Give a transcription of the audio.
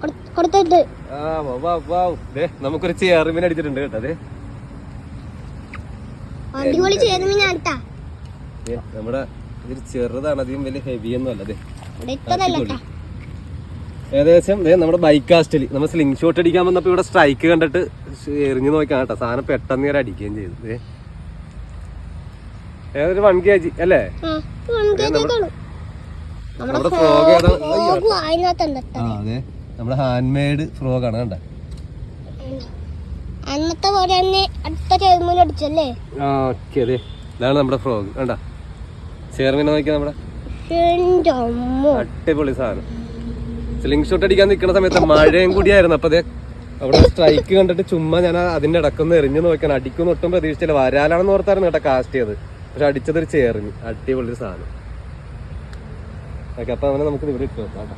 കൊടു- കൊടുത്തിട്ട്. ആ വാ, വാ, വാ. ദേ നമുക്കൊരു ചേർമീൻ അടിച്ചിട്ടുണ്ട് കേട്ടോ അതെ അടിപൊളി ചേരുമീൻ ആട്ടാ. നമ്മുടെ ഇതൊരു ചെറുതാണ് അധികം വലിയ ഹെവി ഒന്നും അല്ല അതെ ഇവിടെ ഇട്ടതല്ല ഏകദേശം നമ്മുടെ ബൈക്ക് കാസ്റ്റിൽ നമ്മൾ സ്ലിംഗ് ഷോട്ട് അടിക്കാൻ വന്നപ്പോ ഇവിടെ സ്ട്രൈക്ക് കണ്ടിട്ട് എറിഞ്ഞു നോക്കാം കേട്ടോ. സാധനം പെട്ടെന്ന് നേരെ അടിക്കുകയും ചെയ്തു. ഏതൊരു വൺ കെ ജി അല്ലേ നമ്മുടെ ഫ്രോഗ് ഏതാ അതെ. നമ്മുടെ ഹാൻഡ് മെയ്ഡ് ഫ്രോഗ് ആണ് കണ്ട. അന്നത്തെ പോലെ തന്നെ അടുത്ത ചേരുമീൻ അടിച്ചല്ലേ? ആ ഓക്കെ അതെ. ഇതാണ് നമ്മുടെ ഫ്രോഗ് കണ്ട? ചേർമീനെ നോക്കിയാ നമ്മുടെ അടിപൊളി സാധനം. സ്ലിംഗ് ഷോട്ട് അടിക്കാൻ നിൽക്കുന്ന സമയത്ത് മഴയും കൂടിയായിരുന്നു അപ്പൊ അതെ അവിടെ സ്ട്രൈക്ക് കണ്ടിട്ട് ചുമ്മാ ഞാൻ അതിന്റെ ഇടക്കൊന്ന് എറിഞ്ഞു നോക്കാൻ അടിക്കുന്ന ഒട്ടും പ്രതീക്ഷിച്ചില്ല. വരാലാണെന്ന് ഓർത്തായിരുന്നു കേട്ടോ കാസ്റ്റ് ചെയ്ത്. പക്ഷെ അടിച്ചതൊരു ചേറിഞ്ഞ് അടിപൊളി സാധനം. ഓക്കെ അപ്പൊ അവനെ നമുക്ക് ഇവിടെ ഇട്ട് കേട്ടോ.